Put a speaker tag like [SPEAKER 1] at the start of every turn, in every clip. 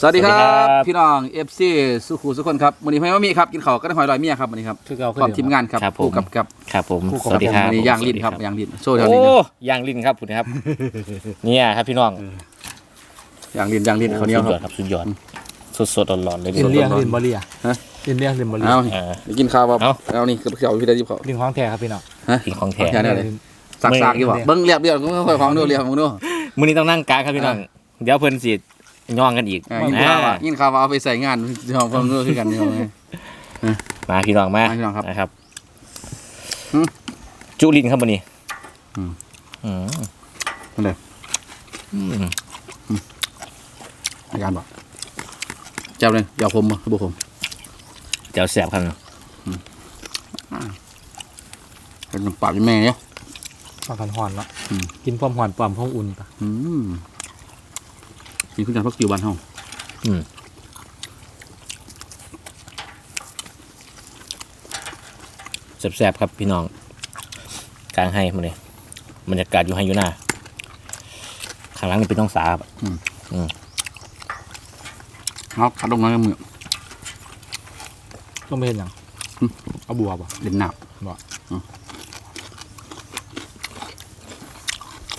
[SPEAKER 1] สวัสดีค
[SPEAKER 2] สวั
[SPEAKER 1] รั
[SPEAKER 2] สดีครับบ
[SPEAKER 1] พี่น้องเอฟซีสุขุสุขคนครับวันนี้พี่ว่ามีครับกินข้าวก็ได้หอยลอยเมียครับวันนี้ครับ
[SPEAKER 3] คือเก่า
[SPEAKER 1] ความทีมงานครับ
[SPEAKER 2] ครับผม
[SPEAKER 1] คู่กับกับ
[SPEAKER 2] ครับผม
[SPEAKER 3] คู่กับ
[SPEAKER 2] สวัสดีครับ
[SPEAKER 1] วันนี้ย่างลิ้นครับ
[SPEAKER 2] สวัสดี
[SPEAKER 1] ย่างลิ้นโซ่แถว
[SPEAKER 2] โอ้
[SPEAKER 1] นี้นะ
[SPEAKER 2] ย่างลิ้นครับคุณครับ เนี่ยครับพี่น้อง
[SPEAKER 1] ย่างลิ้นย่างลิ้นเขาวเหนียวค
[SPEAKER 2] สุดยอ
[SPEAKER 1] รั
[SPEAKER 2] ด
[SPEAKER 1] บ
[SPEAKER 2] ครับสุดยอดสดสดๆร้อนๆเลย
[SPEAKER 3] ลินเลียง
[SPEAKER 1] ร้อนๆ
[SPEAKER 3] ลินบอเลีย
[SPEAKER 1] ฮะ
[SPEAKER 3] ลินเลียงลินบอเลีย
[SPEAKER 1] เอา
[SPEAKER 2] เออ
[SPEAKER 1] ไปกินข้าวว่า
[SPEAKER 2] เอา
[SPEAKER 1] เอานี่กับเขียวพี่ได้ยิบเขา
[SPEAKER 3] ลินของแท้ครับพี่น้อง
[SPEAKER 1] ฮะ
[SPEAKER 2] กินของแท้
[SPEAKER 1] แค่นั้นเลย
[SPEAKER 3] ลิน
[SPEAKER 1] สักสักอยู่บ่
[SPEAKER 3] ไม่
[SPEAKER 1] เบิ้งเรียบเรียบก็ค่อยๆของดูเรียบของดู
[SPEAKER 2] มื้อนี้ต้องนั่งกลางครับพี่น้อง เดี๋ยวเพิ่นสิ ย่องกันอีก
[SPEAKER 1] อ่ายินข้าวอะยินข้าวว่าเอาไปใส่งานที่ห้องฟังดูคือกันนี่เอาไง
[SPEAKER 2] มาพี่น้องมา
[SPEAKER 1] มาพี่น้องครับ
[SPEAKER 2] นะครับ
[SPEAKER 1] หืม
[SPEAKER 2] จุลิ้นครับมื้อนี้
[SPEAKER 1] อืม
[SPEAKER 2] อืม
[SPEAKER 1] นั่นเลย
[SPEAKER 2] อืม
[SPEAKER 1] อาจารย์บอกเจ้าเลยอยาวคมบ่คือบ่คม
[SPEAKER 2] เดี๋ยวแซ่บครับ
[SPEAKER 1] เป็นปากเป็นแม่เนี่ย
[SPEAKER 3] มาพันหอนเนาะ
[SPEAKER 1] อืม
[SPEAKER 3] กินพร้อมหอนปลอมพร้อมอุ่นปะ
[SPEAKER 1] อืมกิ นขึ้นจากพักจิวบ้านห้อง
[SPEAKER 2] อืมแซ่บๆครับพี่น้องกลางให้มื้อนี้บรรยากาศอยู่ให้อยู่หน้าข้างหลังนี่เป็นน้องสาครับ
[SPEAKER 1] เนาะคัดลงมากับมือ
[SPEAKER 3] ต้องไปเห็นหยัง
[SPEAKER 1] อืม
[SPEAKER 3] เอาบัวปะ
[SPEAKER 1] เล่นหนับ
[SPEAKER 3] บ่
[SPEAKER 1] อืม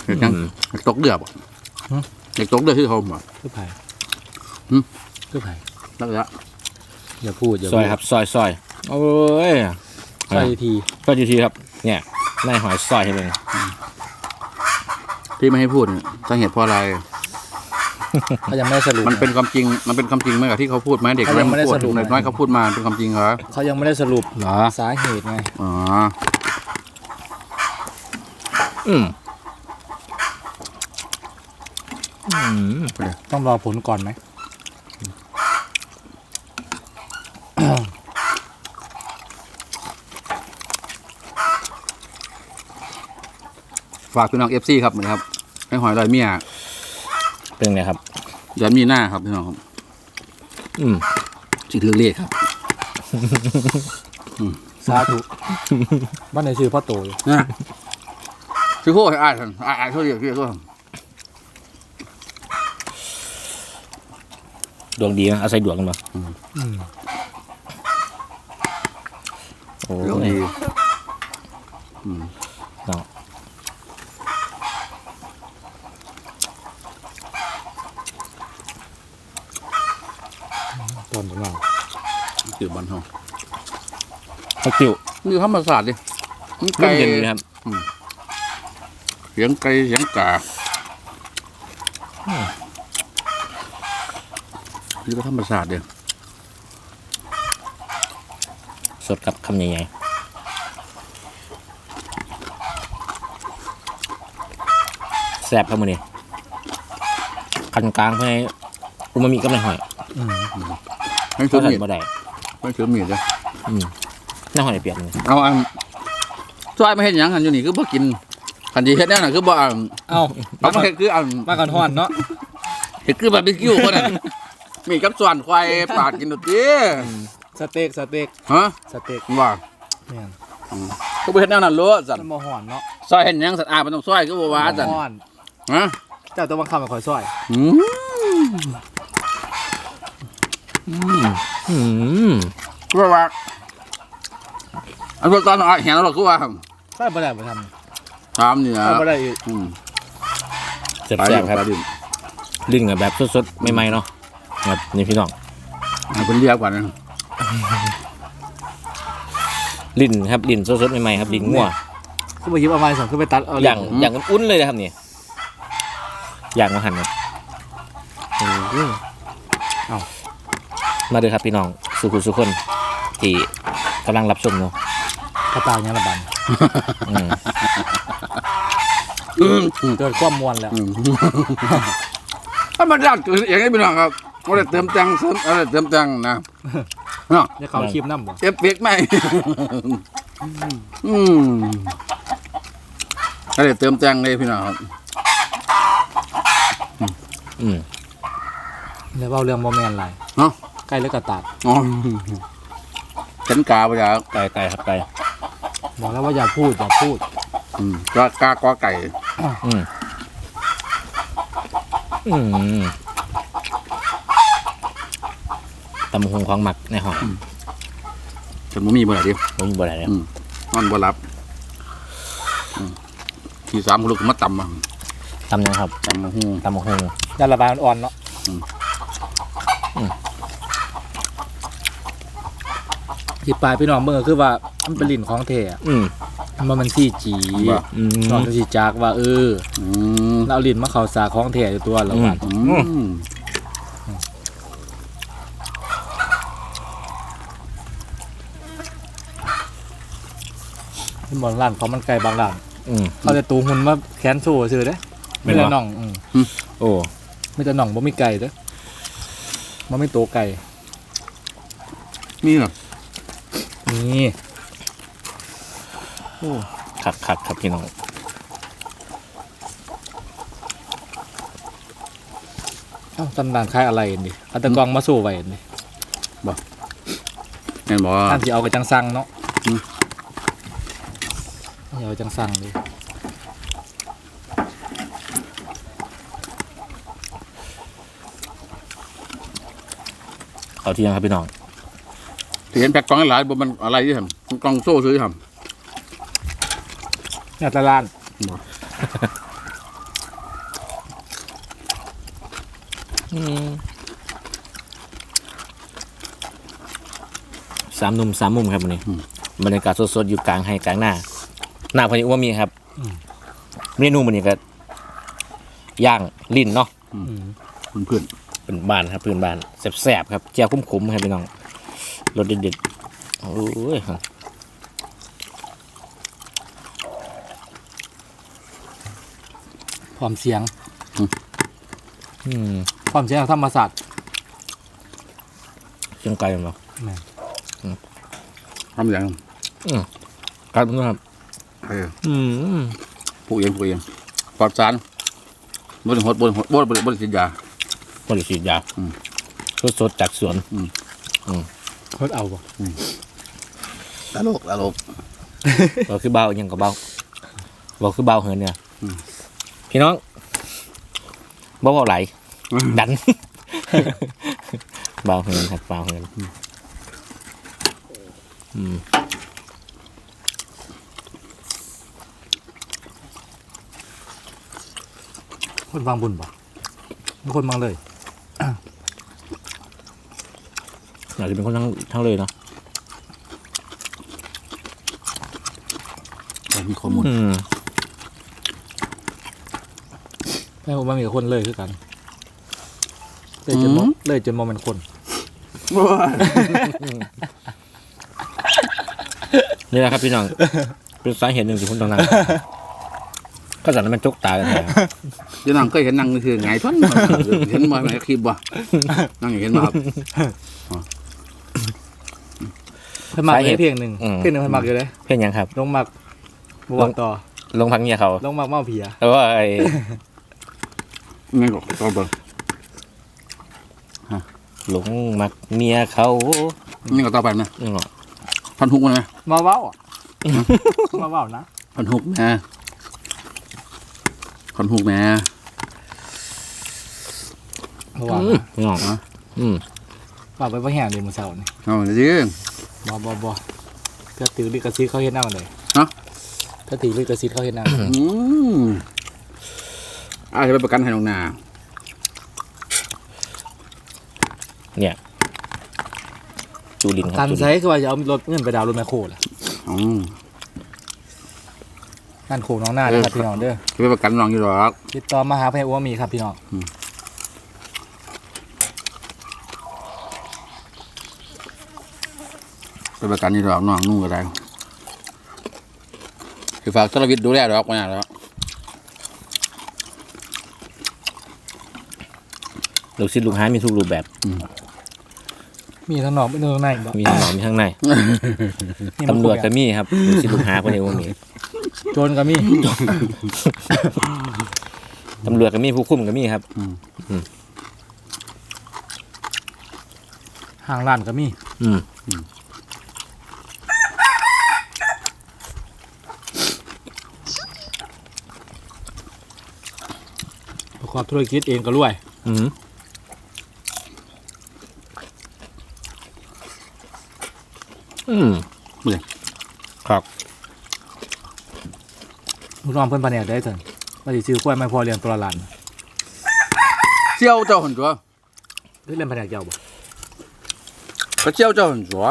[SPEAKER 1] เห็นยัง
[SPEAKER 2] อืม
[SPEAKER 1] เด็กตกเดือบ เด็กตกเดือบที่เขาบอก
[SPEAKER 3] คือไผ่
[SPEAKER 1] หึ
[SPEAKER 3] คือไผ่
[SPEAKER 1] แล้วก็
[SPEAKER 3] อย่าพูดอย่า
[SPEAKER 2] ซอย
[SPEAKER 3] พูด
[SPEAKER 2] ครับซอยซอยโอ้ย
[SPEAKER 3] ใส่ที
[SPEAKER 2] ก็อยู่ทีครับ เนี่ยนายหอยซอยให้เป็น
[SPEAKER 1] ที่ไม่ให้พูดเนี่ยสาเหตุเพราะอะไร
[SPEAKER 3] เขายังไม่ได้สรุป
[SPEAKER 1] มันเป็นความจริง มันเป็นความจริงไหมกับที่เขาพูดไหมเด็ก
[SPEAKER 3] เขา
[SPEAKER 1] น้
[SPEAKER 3] ยั
[SPEAKER 1] อย
[SPEAKER 3] งไม่ได้
[SPEAKER 1] พูด
[SPEAKER 3] สรุป
[SPEAKER 1] เด็กน้อยเขาพูดมาเป็นความจริงเหรอ
[SPEAKER 3] เขายังไม่ได้สรุป
[SPEAKER 1] เหรอ
[SPEAKER 3] สาเหตุไง
[SPEAKER 1] อ๋อ
[SPEAKER 2] อืม อืม
[SPEAKER 3] ต้องรอผลก่อนไหม
[SPEAKER 1] ฝากพี่น้องเอฟซีครับเหมือนครับ ให้หอยลอยเมีย
[SPEAKER 2] เป็นไงครับ
[SPEAKER 1] ยันมีหน้าครับพี่น้องครับ
[SPEAKER 2] อืม
[SPEAKER 1] สิถือเลขครับ
[SPEAKER 3] สาธุบ้านในชื่อพ่อโตอยู่
[SPEAKER 1] นะคือพูดให้อ่านอ่านอ่านเขาเรียกเรียกว่า
[SPEAKER 2] ดวงดีนะอาศัยดวงกันมา
[SPEAKER 3] อืม
[SPEAKER 2] โอ้
[SPEAKER 1] เรื่องดี
[SPEAKER 2] ยเนาะ
[SPEAKER 3] ตอนของเรา
[SPEAKER 1] ถือบอลห้อง
[SPEAKER 2] ข้าวจิ้ว
[SPEAKER 1] นี่ธรรมศาสตร์ดิมัน
[SPEAKER 2] ไก่
[SPEAKER 1] ไก่
[SPEAKER 2] เย็นเลยครับ
[SPEAKER 1] เสียงไก่เสียงกา นี่ก็ธรรมศาสตร์เดียว
[SPEAKER 2] สดกับคำใหญ่ๆแซ่บครับมือนี้คันกลางเพื่อให้อุมามิกับนายหอย
[SPEAKER 3] อืม
[SPEAKER 1] ไม่
[SPEAKER 2] ก็
[SPEAKER 1] ถือ
[SPEAKER 2] ใส่
[SPEAKER 1] มีด
[SPEAKER 2] บ่ได้
[SPEAKER 1] ไม่ถือมีดเลย
[SPEAKER 2] อืมนายหอยเปียกเลย
[SPEAKER 1] เอาอันช่วยไม่เห็นหยังอันอยู่นี่คือบ่กินขันดีเฮ็ดแน่น่ะคือบ่อัน
[SPEAKER 3] เอ้า
[SPEAKER 1] เอามาเฮ็ดคืออัน
[SPEAKER 3] มากันหอนเนาะ
[SPEAKER 1] เฮ็ดคือบาร์บีคิวคนนั้น มีกับส่วนควายปาดกินดูดิ
[SPEAKER 3] สเต็กสเต็ก
[SPEAKER 1] ฮะ
[SPEAKER 3] สเต็ก
[SPEAKER 1] ว่า
[SPEAKER 3] แม่น
[SPEAKER 1] ก็บ่เฮ็ดแนวนั้นโลดสั่น
[SPEAKER 3] มันบ่หอนเนาะ
[SPEAKER 1] ซอยเห็นหยังสัตว์อามันต้องซอยคือบ่ว่าสั่น
[SPEAKER 3] บ่หอน
[SPEAKER 1] ฮะ
[SPEAKER 3] เจ้าต้องบังคับให้ข่อยซอย
[SPEAKER 1] อืม
[SPEAKER 2] อืม
[SPEAKER 1] คือว่าอันว่าตอนอะเห็นแล้วหรอกคือว่า
[SPEAKER 3] ซอยบ่ได้บ่ทำ
[SPEAKER 1] ถามนี่นะ
[SPEAKER 3] ซอยบ่ได้อีก
[SPEAKER 1] อืม
[SPEAKER 2] แซ่บๆครับ
[SPEAKER 1] ไปดิ
[SPEAKER 2] ลิ้นกับแบบสดๆใหม่ๆเนาะ ครับนี่พี่น้อง
[SPEAKER 1] ให้คนเรียกกว่านั้น
[SPEAKER 2] ลิ้นครับลิ้นสดๆใหม่ๆครับลิ้นงัว
[SPEAKER 3] คือบ่หยิบเอาไม้สั่งคือไปตัดเอา
[SPEAKER 2] อย่างอย่างอุ่นๆเลยนะครับนี่อย่างมาหั่นครับมาเด้อครับพี่น้องสุขุสุขคนที่กำลังรับชมเนาะ
[SPEAKER 3] กระตายยังละบัน
[SPEAKER 2] อืม
[SPEAKER 1] อืม
[SPEAKER 3] เกิดความมวนแล้ว
[SPEAKER 1] อืมถ้ามันดัดคืออย่างนี้พี่น้องครับ บ่ได้เติมแต่งเสริมอะไรเติมแต่งนะเนาะ
[SPEAKER 3] จะเข้าคลิปนำบ่
[SPEAKER 1] เอฟเฟกต์ไหมอืมอะไรเติมแต่งเลยพี่น้องครับ
[SPEAKER 2] อืม
[SPEAKER 3] แล้วเว้าเรื่องบ่แม่นหลาย
[SPEAKER 1] เนาะ
[SPEAKER 3] ใกล้แล้วก็ตัด
[SPEAKER 1] อ๋อฉันกาไปจาก
[SPEAKER 2] ไก่ไก่ครับไก่
[SPEAKER 3] บอกแล้วว่าอย่าพูดอย่าพูด
[SPEAKER 1] อืมกากากอไก่
[SPEAKER 2] อืมอืม ตำบักหงของหมักในห้อง
[SPEAKER 1] จนบ่มีบ่ได้ดิ
[SPEAKER 2] บ่มีบ่ได้แล้ว
[SPEAKER 1] อืมนอนบ่หลับอืมทีสามคนลูกมาตำมา
[SPEAKER 2] ตำยังครับ
[SPEAKER 1] ตำมาหู
[SPEAKER 2] ตำบักหง
[SPEAKER 3] ยาระบายอ่อนๆเนาะ
[SPEAKER 1] อืม
[SPEAKER 2] อืม
[SPEAKER 3] ที่ปลายพี่น้องเบิ่งก็คือว่ามันเป็นลิ้นของแท้อะ
[SPEAKER 2] อืม
[SPEAKER 3] มันมันซี่จี
[SPEAKER 1] ว่า
[SPEAKER 2] อืม
[SPEAKER 3] นอกจากสิจากว่าเออ
[SPEAKER 1] อืม
[SPEAKER 3] เราเอาลิ้นมาเข้าสาของแท้อยู่ตัวแล้วว่า
[SPEAKER 2] อื
[SPEAKER 1] อื ม
[SPEAKER 3] ที่บ่ร้านเขามันไกลบางร้าน
[SPEAKER 2] อืม
[SPEAKER 3] เขาจะตูหุ่นมาแขนโซ่ซื่อเด้
[SPEAKER 2] แม่
[SPEAKER 3] ไม่
[SPEAKER 2] นบ่
[SPEAKER 3] แต่น่องอืม
[SPEAKER 2] โอ้
[SPEAKER 3] ไม่แต่น่องบ่มีไก่เด้อบ่มีตัวไก่
[SPEAKER 1] มีเหรอ
[SPEAKER 3] นี่
[SPEAKER 2] คักคักครับพี่น้อง
[SPEAKER 3] เอ้าตำนานคล้ายอะไรนี่เอาแตะกล้องมาสู้ไว้นี่
[SPEAKER 1] แม่นบอกว่า
[SPEAKER 3] ท่านสิเอากระจังซังเนาะ
[SPEAKER 1] อืม
[SPEAKER 3] เอาจังซังเลย
[SPEAKER 2] เอาที่ยังครับพี่น้อง
[SPEAKER 1] ที่เห็นแพ็คกล่องหลายๆบ่มันอะไรที่ทำกล่องโซ่ซื้อท
[SPEAKER 3] เนี่ยตะลานำ
[SPEAKER 1] บ่
[SPEAKER 2] สามหนุ่มสามมุมครับวันนี้ บรรยากาศสดๆ อยู่กลางให้กลางหน้า หน้าพอดีว่ามีครับเมนูมันนี้ก็ย่างลิ้นเนาะ
[SPEAKER 1] เพื่อน
[SPEAKER 2] เป็นบ้านครับพื้นบ้านแซ่บๆครับแจ่วขมๆครับพี่น้องรสเด็ดๆโอ้ย
[SPEAKER 3] ความเสียง
[SPEAKER 2] อืม
[SPEAKER 3] ความเสียงธรรมศาสตร์
[SPEAKER 2] เชียงไกลมั้งเนาะ
[SPEAKER 1] ๆทำอย่าง
[SPEAKER 2] ครับพี่น้องครับ
[SPEAKER 1] เออ
[SPEAKER 2] อืม
[SPEAKER 1] ปลูกเองปลูกเองปลอดสารบ่ได้หดบ่ได้หดบ่ได้บ่ได้บ่ได้ฉีดยา
[SPEAKER 2] บริสุทธิ์ยา
[SPEAKER 1] อืม
[SPEAKER 2] สดๆจากสวน
[SPEAKER 3] เพิ่นเอาบ่
[SPEAKER 1] ตลกตลก
[SPEAKER 2] เราคือเบายังกับเบาเราคือเบาเหินเนี่ย
[SPEAKER 1] อืม
[SPEAKER 2] พี่น้องเบาเบาไหลดันเบาเหินครับเบาเหินอืม
[SPEAKER 3] คนวางบุญบ่มีคนวางเลย
[SPEAKER 2] อาจจะเป็นคนทั้งทั้งเลยเนาะ
[SPEAKER 1] บ่มีข้อมูล
[SPEAKER 2] อืม
[SPEAKER 3] แม่ผมว่ามีแต่คนเลยคือกันเลยจนบ่เลยจนบ่เป็นคน
[SPEAKER 2] นี่แหละครับพี่น้องเป็นสาเหตุหนึ่งที่ผมต้องนั่ง ก็จากนั้นมันจกตากันแท้
[SPEAKER 1] เดี๋ยวนั่งเคยเห็นนั่งนี่คือไงท่อนเห็นมาในคลิปบ่นั่งเห็นมาครับ
[SPEAKER 3] เพิ่นมักเลยเพลงหนึ่ง
[SPEAKER 2] อืม
[SPEAKER 3] เพลงหนึ่งเพิ่นมักอยู่เลย
[SPEAKER 2] เพื่อนยังครับ
[SPEAKER 3] ลงมักบวกต่อ
[SPEAKER 2] ลงพักเนี่ยเขา
[SPEAKER 3] ลงมักเมาเพีย
[SPEAKER 2] แล้วว่าไอ้
[SPEAKER 1] งั้นก็ต่อไป
[SPEAKER 2] หลงมักเมียเขา
[SPEAKER 1] นี่ก็ต่อไปนะ
[SPEAKER 2] นี่เหรอ
[SPEAKER 1] พันหุกมันนะ
[SPEAKER 3] มาเว้าอะมาเว้านะ
[SPEAKER 1] พันหุกแม่ พันหุกแม่
[SPEAKER 3] มาเว้า
[SPEAKER 2] อืมพี่น้อง
[SPEAKER 1] อะ
[SPEAKER 2] อืม
[SPEAKER 3] ว่าไปบ่แห้งเลยมื้อเช้านี่
[SPEAKER 1] เอาจริง
[SPEAKER 3] บ่บ่บ่เพื่อถือลิขสิทธิ์เขาเฮ็ดแนวเลย
[SPEAKER 1] ฮะ
[SPEAKER 3] เพื่อถือลิขสิทธิ์เขาเฮ็ดแนว
[SPEAKER 1] อืมอาจะไปประกันให้น้องนา
[SPEAKER 2] เนี่ยจูลินค
[SPEAKER 3] ตั
[SPEAKER 2] รับ
[SPEAKER 3] น
[SPEAKER 2] จู
[SPEAKER 3] ใช้
[SPEAKER 2] ลิน
[SPEAKER 3] คือว่าจะเอารถเงินไปดาวน์รถแมคโครล่ะ
[SPEAKER 1] อืม
[SPEAKER 3] นั่นโคน้องหน้าเด้อครับพี่น้องเด้อ
[SPEAKER 1] จะไปประกันน้องอยู่หรอก
[SPEAKER 3] ติดต่อมาหาพี่อ้วมีครับพี่น้อง
[SPEAKER 1] ไปประกันอยู่หรอกน้องนุ่งก็ได้คือฝากสรวิทย์ดูแลหรอกไม่นานแล้ว
[SPEAKER 2] ลูกศิษย์ลูกหามีทุกรูปแบบ
[SPEAKER 3] มีทั้งนอกมีทั้งในบ่
[SPEAKER 2] มีทั้งหนอมีทั้งใน
[SPEAKER 3] มี
[SPEAKER 2] ตำรวจ
[SPEAKER 3] ค
[SPEAKER 2] ก็
[SPEAKER 3] บ
[SPEAKER 2] มีครับลูกศิษย์ลูกหาคนเดียวก็มี
[SPEAKER 3] โจรก็มี
[SPEAKER 2] ตำรวจก็มีผู้คุมก็มีครับ
[SPEAKER 3] ห้างร้านก็มี
[SPEAKER 2] อืม
[SPEAKER 3] ประกอบธุรกิจเองก็รวย
[SPEAKER 2] อืมอืม
[SPEAKER 1] เมื่อย
[SPEAKER 2] ครับ
[SPEAKER 3] ลูกน้องเพิ่นปานแหนกได้เถินว่าสิซื้อกล้วยไม่พอเลี้ยงตัวละล้าน
[SPEAKER 1] เชี่ยวเจ้าหันตัว
[SPEAKER 3] หรือเล่นแผนกเจ้าบ่
[SPEAKER 1] ก็เชี่ยวเจ้าหันตัว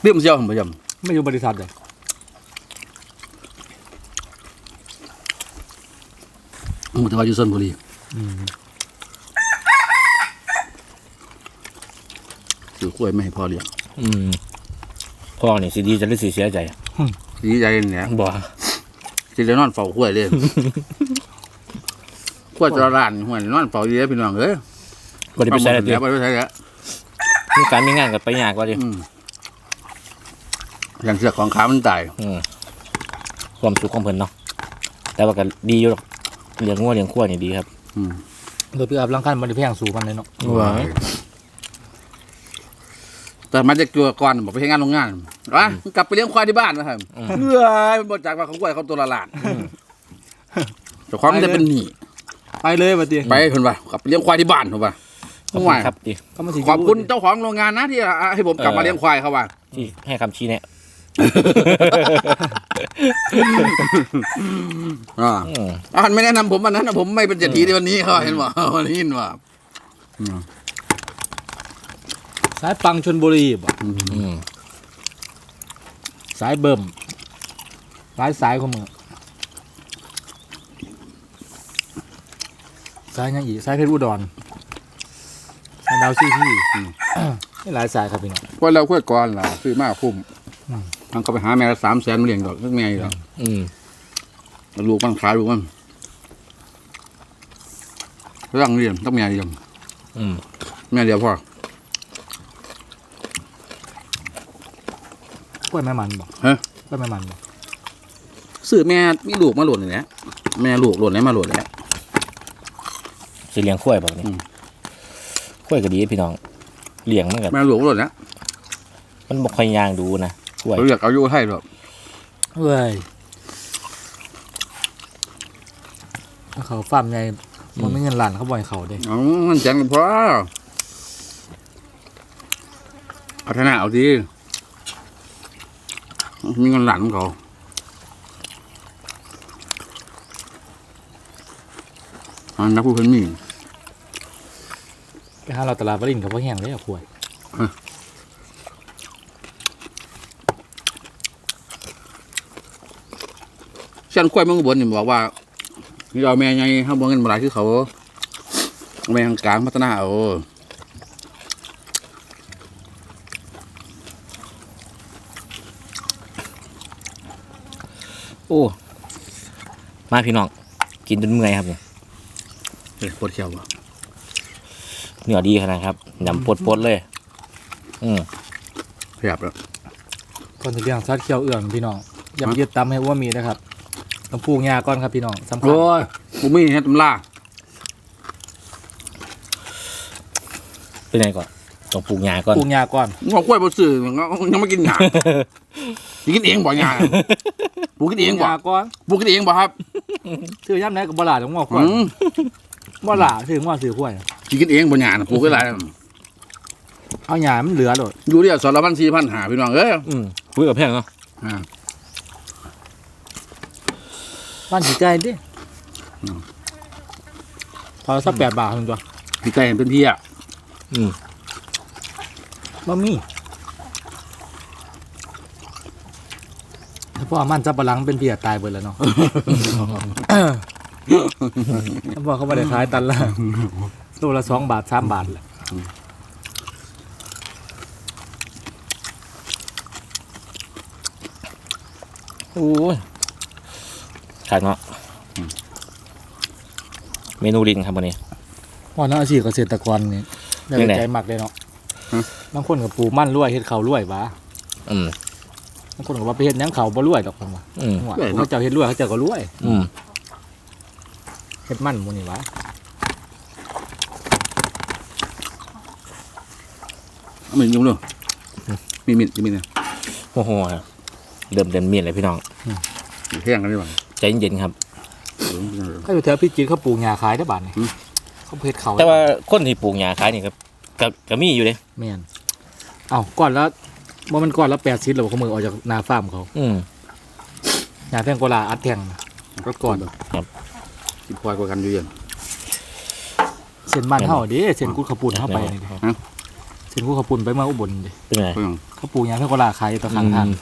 [SPEAKER 1] เรียมเชี่ยวหันไปย
[SPEAKER 3] ไม่อยู่บริษัทเลยำ
[SPEAKER 1] หมูแต่ว่าอยู่ชนบุรี
[SPEAKER 3] อืม
[SPEAKER 1] ซื้อกล้วยไม่ให้พ่อเลี้ยง
[SPEAKER 2] อืมพ่อนี่สิดีจะหรือสิเสียใจ
[SPEAKER 1] ดีใจเนี่ย
[SPEAKER 2] บ่
[SPEAKER 1] สิเลยนอนเฝ้ากล้วยเลยกล้วยตวละล้านหัวนอนเฝ้าดีเลยพี่น้องเอ้ย
[SPEAKER 2] บ่ได้ไปใช้แล้วติ
[SPEAKER 1] แล้วบ่ได้ไปใช้แล้ว
[SPEAKER 2] มีการมีงานกับไปยากกว่าดิ
[SPEAKER 1] อืมอย่างเสือกของขามันตาย
[SPEAKER 2] อืมความสุขของเพิ่นเนาะแต่ว่าก็ดีอยู่หรอกเลี้ยงงัวเลี้ยงควายนี่ดีครับ
[SPEAKER 1] อืม
[SPEAKER 3] โดยพี่อับร่างกายมันได้แพงสูงมันเลยเนาะ
[SPEAKER 2] ว้าย
[SPEAKER 1] แต่มันจะกลัวก่อนบอกไปให้งานโรงงานวะกลับไปเลี้ยงควายที่บ้านนะครับเมื่อยมันบดจากว่าของควายเขาตัวละล้านแต่ความมันจะเป็นหนี้
[SPEAKER 3] ไปเลยบัดนี้
[SPEAKER 1] ไปเพิ่นว่ากลับไปเลี้ยงควายที่บ้านเพิ่นว่า
[SPEAKER 2] ขอบ
[SPEAKER 1] ห่
[SPEAKER 2] คุ
[SPEAKER 1] วย
[SPEAKER 2] ณครับดิ
[SPEAKER 3] ก็มาสิ
[SPEAKER 1] ขอบคุณเจ้าของโรงงานนะที่ให้ผมกลับมาเลี้ยงควายเขาว่า
[SPEAKER 2] ที่ให้คำชี้แนะ
[SPEAKER 1] อ่า
[SPEAKER 2] อืม
[SPEAKER 1] อ่านไม่แนะนำผมวันนั้นนะผมไม่เป็นเศรษฐีในวันนี้เขาเห็นว่าวันนี้เห็นว่า
[SPEAKER 3] สายปังชนบุรีบ่
[SPEAKER 2] อืม
[SPEAKER 3] สายเบิ่มสายสายของมึงสายยังอีกสายเพชรอุดรสายดาวซี่พี่นี่หลายสายครับพี่น้อง
[SPEAKER 1] ว่าเราค่อยก่อนล่ะซื้อมาคุ้ม
[SPEAKER 3] อืม
[SPEAKER 1] ทางเขาไปหาแม่ละสามแสนมาเลี้ยงดอกเรื่องแม่อยู่แล้ว
[SPEAKER 2] อืม
[SPEAKER 1] ลูกมันขายลูกมันเรื่องเรียนต้องแม่เรียน
[SPEAKER 2] อืม
[SPEAKER 1] แม่เดียวพ่อ ก
[SPEAKER 3] ล้วยแม่มันบ่
[SPEAKER 1] ฮะ
[SPEAKER 3] กล้วยแม่มันบ่
[SPEAKER 1] ซื้อแม่มีลูกมาหล่นนี่แหละแม่ลูกหล่นไหนมาหล่นแหล้ว
[SPEAKER 2] สิเลี้ยงควายแบบนี้
[SPEAKER 1] อืม
[SPEAKER 2] ควายก็ดีพี่น้องเลี้ยงมันก็
[SPEAKER 1] แม่ลูกหล่นแล้ว
[SPEAKER 2] มันบ่ค่อยย่างดูนะควาย
[SPEAKER 1] เขาเรียกเอาอยู่ไทยหรอก
[SPEAKER 3] เว้ยถ้าเขาฟาร์มใหญ่มันไม่เงินล้านเขาบ่อยเขาเด้
[SPEAKER 1] อ๋อมันแจ้งกันพอเอาธนาเอาดี มีเงินหลานของเขาอันนักผู้เพิ่นมี
[SPEAKER 3] ไปหาเราตลาดวรินทร์กับพ่อแห้งเลยอะป่วย
[SPEAKER 1] ฉันควายเมืองอุบลนี่บอกว่านี่เอาแม่ไงเขาบอกเงินมาหลายคือเขาเอาแม่ทางกลางพัฒนาเอา
[SPEAKER 2] โอ้ มาพี่น้อง กินจนเมื่อยครับเนี่ย
[SPEAKER 1] เฮ้ยปวดเขียวบ่
[SPEAKER 2] เนื้อดีขนาดครับยำปดๆเลย อืม
[SPEAKER 1] ขยับแล้ว
[SPEAKER 3] ก่อนจะเลี้ยงซัดเคียวเอื่องพี่น้องอย่าไปยึดตำให้อ้ว่ามีนะครับต้องปลูกหญ้าก่อนครับพี่น้องสำคัญ
[SPEAKER 1] โอ้ยบุมีเฮ็ดตำลา
[SPEAKER 2] เป็นไงก่อนต้องปลูกหญ้าก่อน
[SPEAKER 3] ปลูกหญ้าก่อน
[SPEAKER 1] งอกล้วยบ่ซื้อยังไม่กินหญ้าสิ กินเองบ่หญ้าปลูกกินเองบ่
[SPEAKER 3] หญ้าก่อน
[SPEAKER 1] ปลูกกินเองบ่ครับ
[SPEAKER 3] ซื้อย่ำไหนกับบลาของงอกก่อ
[SPEAKER 1] อื
[SPEAKER 3] น
[SPEAKER 1] ม
[SPEAKER 3] บลาซื้อว่าซื้อข้วย
[SPEAKER 1] สิกินเองบ่หญ้าน่ะปลูกไว้หลาย
[SPEAKER 3] เอาหญ้ามันเหลือโดด
[SPEAKER 1] อยู่เดียวสารพันสี่พันหาพี่น้องเอ้ย
[SPEAKER 2] อืมคุยกับแพงเนาะ
[SPEAKER 1] อ่า
[SPEAKER 3] บ้านสีใจดิ
[SPEAKER 1] อืม
[SPEAKER 3] พอสักแปดบาทถึงตัว
[SPEAKER 1] พี่ไก่เป็นพี่อะ
[SPEAKER 2] อืม
[SPEAKER 3] บะมี่ ถ้าพ่อมันจับปะหลังเป็นเพียตายเบิดแล้วเนาะ ถ้าพ่อเขาไม่ได้ขายตันละโลละสองบาทสามบาทแหละ
[SPEAKER 2] โอ้ยขาดเนาะเมนูลิงครับวันนี้
[SPEAKER 3] พ่อนักอาชีพเกษตรกรนี่ได้
[SPEAKER 2] ยังไง
[SPEAKER 3] ใจมักเลยเนาะบางคนกับปลูกมั่นรวยเฮ็ดเขาวรวยบ้า
[SPEAKER 2] อืม
[SPEAKER 3] บางคนก็ว่าไปเฮ็ดหยังเขาบ่รวยดอกผมว่า
[SPEAKER 2] อืม
[SPEAKER 3] ว่าเขาเจ้าเฮ็ดรวยเขาเจ้าก็รวย
[SPEAKER 2] อืม
[SPEAKER 3] เฮ็ดมั่นหมู่นี่วะ
[SPEAKER 1] เอามีอยู่เด้อมีมีดมีเนี่ย
[SPEAKER 2] โอ้โหครับเดิมเดินเมียนเลยพี่น้อง
[SPEAKER 1] แห้งกันดีกว่า
[SPEAKER 2] ใจเย็นๆครับ
[SPEAKER 3] เขาอยู่แถวพิจิตรเขาปลูกหญ้าขายได้บาทนี่
[SPEAKER 1] อืม
[SPEAKER 3] เขาเฮ็ดเขา
[SPEAKER 2] แต่ว่าคนที่ปลูกหญ้าขายนี่ครับก็ก็มีอยู่เลย
[SPEAKER 3] แม่นเอ้าก่อนละว่ามันก่อนละแปดซิดหรอเขามือออกจากนาฟาร์มเขา
[SPEAKER 2] อืม
[SPEAKER 3] หนาแทงโกลาอัดแทงก็ก่อน
[SPEAKER 1] กินพลอยกว่ากันอยู่ยัง
[SPEAKER 3] เส้นบ้านเท่าเดิเส้นกุดขปุ่นเข้าไปนี่ดิ
[SPEAKER 1] ฮะ
[SPEAKER 3] เส้นกุดขปุ่นไปเมาอุบลดิ
[SPEAKER 2] เป็นไง
[SPEAKER 1] เพิ่ง
[SPEAKER 3] เขาปลูกยางแทงโกลาขายอยู่ตะข้างทาง
[SPEAKER 2] อืม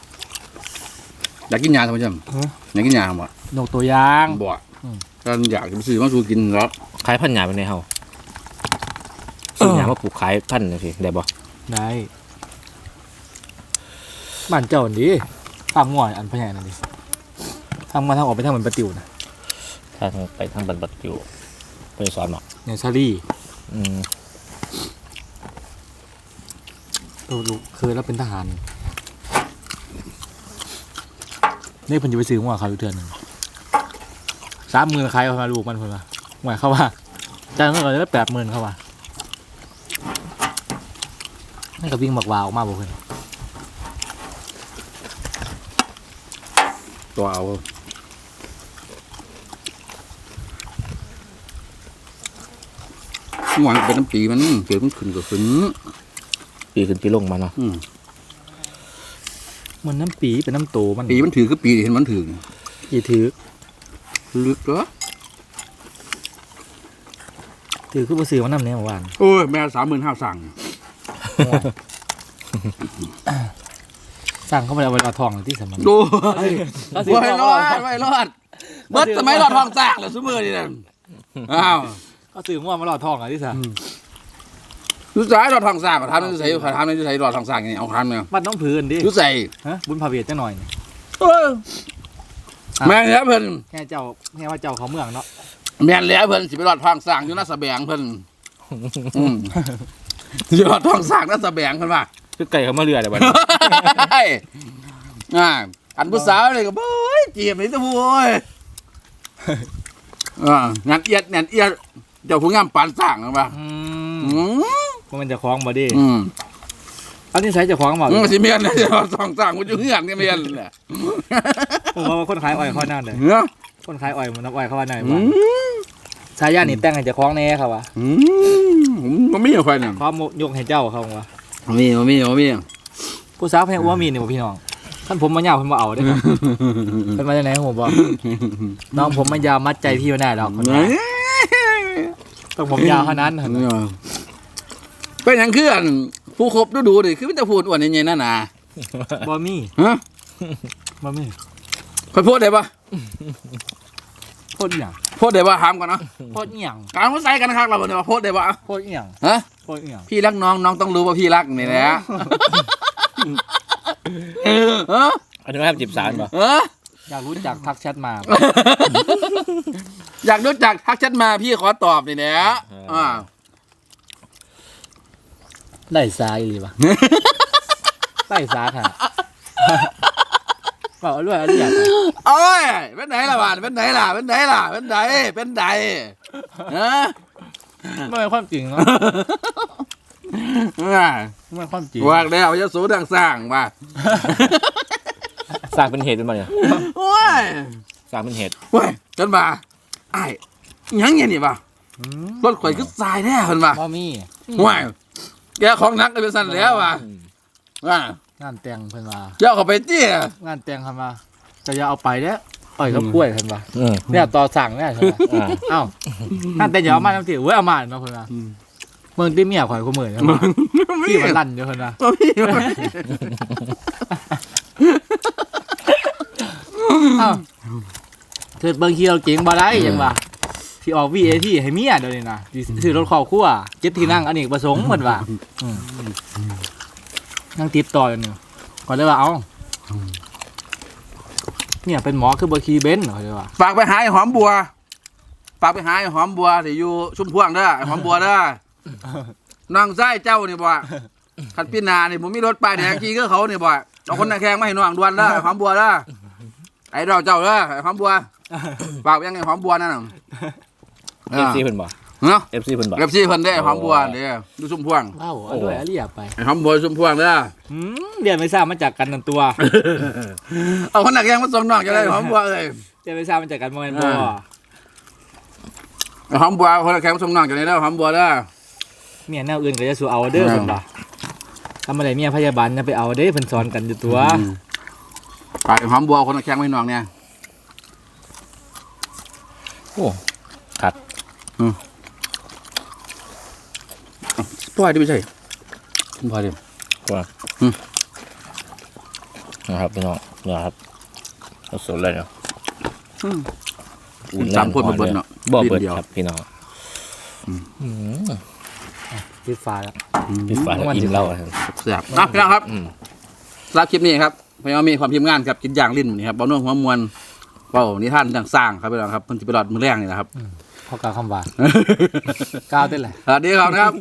[SPEAKER 1] อยากกินยาทำไมจ๊ะ
[SPEAKER 3] เอ้อ
[SPEAKER 1] อยากกินยาบ่
[SPEAKER 3] นกตัวยาง
[SPEAKER 1] บ่
[SPEAKER 3] อืม
[SPEAKER 1] ก็อยากจะไปซื้อมาสู่กินแล้ว
[SPEAKER 2] ขายพันธุ์หยาเป็นไงเฮาซื้อหยามาปลูกขายพันธุ์นี่สิได้บ่
[SPEAKER 3] ได้ บ้านเจ้าดิฟาร์มง่อยอันพะใหญ่นั่นดิทำมาทางออกไปทางเหมือนประติวนะ
[SPEAKER 2] ถ้าทางไปทางบันบัดอยู่ไปสอนเนาะ
[SPEAKER 3] เนี่ยซารี่
[SPEAKER 2] อืม
[SPEAKER 3] ตัวลูกเคยแล้วเป็นทหารนี่เพิ่นจะไปซื้อหัวเขาอยู่เทือนหนึ่งสามหมื่นขายเอามาลูกมันเพิ่นว่าหมายเข้าว่าจ้างเงินก็ได้แปดหมื่นเข้าว่านี่ก็วิ่งบักวาวออกมาบอกเพิ่น
[SPEAKER 1] ตัวเอาหวานเป็นน้ำปีมันเกิดมันขึ้นก็ขึ้น
[SPEAKER 2] ปีขึ้นปีลงมาเนาะ
[SPEAKER 1] อืม
[SPEAKER 3] มันน้ำปีเป็นน้ำโตมัน
[SPEAKER 1] ปีมันถือคือปีเห็นมันถือ
[SPEAKER 3] กี่ถือ
[SPEAKER 1] ลึกเหรอ
[SPEAKER 3] ถือคือบ่ซื้อมันน้ำเนี่ยเมื่อวาน
[SPEAKER 1] โอ้ยแม่สามหมื่นห้าสั่ง
[SPEAKER 3] สั่งเข้าไปเอาไว้เอาทองเลยที่สำคัญ
[SPEAKER 1] โอ้ย
[SPEAKER 3] เขาซื้อ
[SPEAKER 1] ไว้รอดไว้รอดเบิดสมัยรอดทองสร้างเลยซุมือนี่นั่นอ้าว
[SPEAKER 3] เขาซื้อว่ามาหลอดทองอะที่สำ
[SPEAKER 1] รู้สายรอดทองสร้างเขาทำนั่นจะใส่เขาทำนั่นจะใส่รอดทองสร้างอย่างนี้เอาทำเนี่ย
[SPEAKER 3] บ้านน้องพื้นดิ
[SPEAKER 1] รู้ใส่
[SPEAKER 3] ฮะบุญพาเวทจังหน่อยนี่
[SPEAKER 1] เออแม่นแล้วเพิ่น
[SPEAKER 3] แค่เจ้าแค่ว่าเจ้าเขาเมืองเนาะ
[SPEAKER 1] แม่นแล้วเพิ่นสิไปรอดทองสร้างอยู่หน้าสะแบงเพิ่นอืมสิรอดทองสร้างหน้าสะแบงเพิ่นว่า
[SPEAKER 2] คือไก่เขามาเรือเลยบัดนี้
[SPEAKER 1] อ่าอันผู้สาวเลยก็โอ้ยจีบนี่ตะพูโอ้ยอ่างันเอียดงันเอียดเจ้าผู้งามปานสร้างนะป่ะ
[SPEAKER 3] อื
[SPEAKER 1] อื
[SPEAKER 3] ม
[SPEAKER 1] ม
[SPEAKER 3] มันจะคล้องบ่ดิ
[SPEAKER 1] อืม
[SPEAKER 3] เอาที่ใช้จะคล้องบ่
[SPEAKER 1] อืมสิเมียนนะเจ้าสองสร้างมันอยู่เฮือนนี่เมียนแหละ
[SPEAKER 3] ผมว่าคนขายอ้อยเขาหน้าเลย
[SPEAKER 1] เนาะ
[SPEAKER 3] คนขายอ้อยมันน้ำอ้อยเขาว่าไหน
[SPEAKER 1] อื
[SPEAKER 3] บ่
[SPEAKER 1] ม
[SPEAKER 3] ชายานี่แต่งให้เจะคล้องแน่เขาวะ
[SPEAKER 1] อืมผมบ่มีใครน่ะ
[SPEAKER 3] พร้อมยกให้เจ้าเขาวะ
[SPEAKER 1] บ่ มีบ่มีบ่มี
[SPEAKER 3] ผู้สาวเพลงอ้วนมีนี่บ่พี่น้องท่านผมมายาวเพิ่นบ่เอาได้อครับเป็นมาจากไหนผมบอกน้องผมมายาวมัดใจพี่ไม่ได้หรอกคนนี้ต้องผมยาวเท่านั้น
[SPEAKER 1] เป็นหยังคืออันผู้คบดูดูดิคือมันจะพูดอ้วนใหญ่ๆนั่นน่ะ
[SPEAKER 3] บ่มี
[SPEAKER 1] ฮะ
[SPEAKER 3] บ่มี
[SPEAKER 1] ค่อยพูดได้ปะ
[SPEAKER 3] โคตรอีหยัง
[SPEAKER 1] พูดได้ปะถามก่อนเนาะ
[SPEAKER 3] โคตรอีหยัง
[SPEAKER 1] การมาใส่กันคักเราบ่ได้ว่าพูดได้ปะ
[SPEAKER 3] โคตรอีหยัง
[SPEAKER 1] ฮะ
[SPEAKER 3] โคตรอีหยัง
[SPEAKER 1] พี่รักน้องน้องต้องรู้ว่าพี่รักนี่แหละเออ
[SPEAKER 2] อันนี้ว่าจีบสารป่ะ
[SPEAKER 1] เออ
[SPEAKER 3] อยากรู้จักทักแชทมา
[SPEAKER 1] อยากรู้จักทักแชัดมาพี่ขอตอบนี่แหละอ่า
[SPEAKER 3] ได้สายหรือปะ ได้สาค่ะบอกเอาด้วยเอาด้วย
[SPEAKER 1] โอ้ยเป็นไหนล่ะบ้านเป็นไหนล่ะเป็นไหนล่ะเป็นไหนเป็นไหนฮะ
[SPEAKER 3] ไม่เป็นความจริงเนาะ
[SPEAKER 1] อ่า
[SPEAKER 3] ไม่เป็นความจริง
[SPEAKER 1] วางแล้วจะสูดังสร้างว่า
[SPEAKER 2] สร้างเป็นเหตุเป็นมาเนี่ย
[SPEAKER 1] โอ้ย
[SPEAKER 2] สร้างเป็นเหตุ
[SPEAKER 1] โอ้ยจนมาไอ้หยังเงี้ยนี่ป่ะ
[SPEAKER 3] อืม
[SPEAKER 1] รถข่อยก็ทรายแน่เพิ่นป่ะ
[SPEAKER 3] บ่มี
[SPEAKER 1] ว้ายแกของหนักเลยเป็นสั่นแล้วว่ะว่า งา
[SPEAKER 3] นแต่งเพิ่นว่า
[SPEAKER 1] เจ้าเข้าไปจี้
[SPEAKER 3] งานแต่งเพิ่นว่าจะอย่าเอาไปเด้อ อ้อยกับกล้วยเพิ่นว่า
[SPEAKER 2] อืม
[SPEAKER 3] เนี่ยต่อสั่งเนี่ยใช่ไหม
[SPEAKER 2] อ่า
[SPEAKER 3] เอ้านั่นแต่อย่าเอามาทั้งทีเว้ยเอามาเนาะเพิ่นว่าเมืองที่เมียข่อยกูเหมือนว่าพี่มันลั่นเด้อเพิ่นว่า
[SPEAKER 1] บ่มีบ่มี
[SPEAKER 3] เอ้าเถิดเบิ่งขี้เราเก่งบ่ได้ยังว่าที่ออก VAT ให้เมียเดี๋ยวนี้นะสิซื้อรถครอบครัวเจ็ดที่นั่งอเนกประสงค์เพิ่นว่าอืมนั่งติดต่ออยู่นี่ก็เลยว่าเอ้า เนี่ยเป็นหมอคือบ่ขี่เบนซ์เขาเลยว่า
[SPEAKER 1] ฝากไปหาไอ้หอมบัว ฝากไปหาไอ้หอมบัวที่อยู่ชุมพวงเด้อไอ้หอมบัวเด้อน้องไส้เจ้านี่บ่คันพี่นานี่ผมมีรถป้ายแดงขี่ก็เขานี่บ่เอาคนนักแข่งมาให้น้องด่วนเด้อไอ้หอมบัวเด้อไอ้ดอกเจ้าเด้อไอ้หอมบัวฝากไปยังไอ้หอมบัวนั่นน่ะ
[SPEAKER 2] เอฟซีเพิ่นบ่
[SPEAKER 1] เนาะ
[SPEAKER 2] เอฟซีเพิ่นบ่
[SPEAKER 1] เก็บซี่เพิ่นได้อไอ้หอมบัวเด้อดูชุมพวง
[SPEAKER 3] เล่าเอาด้วยเอาเรียบไป
[SPEAKER 1] ไอ้หอมบัวชุมพวงเด้อ
[SPEAKER 3] อืมเรียนไม่ทราบมาจากกันนั่นตัว
[SPEAKER 1] เอาคนนักแข่งมาส่งน้องจะได้ไอ้หอมบัวเอ้ย
[SPEAKER 3] เรียนไม่ทราบมาจากกันบ่แม่นบ่
[SPEAKER 1] อ่า ไอ้หอมบัวคนนักแข่งมาส่งน้องจะได้เด้อไอ้หอมบัวเด้อ
[SPEAKER 3] เมียแนวอื่นก็จะสู้เอาเด้อ
[SPEAKER 1] อ่า
[SPEAKER 3] เพิ่นว่าทำอะไรเมียพยาบาลจะไปเอาเด้เพิ่นสอนกันอยู่ตัว
[SPEAKER 1] อืมปลาหอมบัวคนละแข้งไว้น้องเนี่ย
[SPEAKER 2] โอ้ครับ
[SPEAKER 1] ตัวอะไรที่ไม่ใช่ตัวอะไร
[SPEAKER 2] ว่า
[SPEAKER 1] อืม
[SPEAKER 2] นะครับพี่น้องเนี่ยครับสดๆเลยเนาะ
[SPEAKER 1] อุ่นสามคนมาเบิดเนาะ
[SPEAKER 2] บ่เบิด
[SPEAKER 1] เดียว
[SPEAKER 2] ครับพี่น้องอืม
[SPEAKER 3] ปิดฟ้าแล้ว
[SPEAKER 2] พี่ฟ้าแล้วอิ่มเหล้าครับ
[SPEAKER 1] เสียบอะพี่น้องครับ
[SPEAKER 2] อืม
[SPEAKER 1] สำหรับคลิปนี้ครับพยายามมีความพิมพ์งานครับกินอย่างลิ้นนี่ครับเบาเนื้อหัวมวลเบานิทานต่างสร้างครับพี่น้องครับมันจะไปหลอดมือแรงนี่นะครับ
[SPEAKER 3] พอกล่าวคำว่าก้าวเต้นแหละ
[SPEAKER 1] สวัสดีครับนะครับ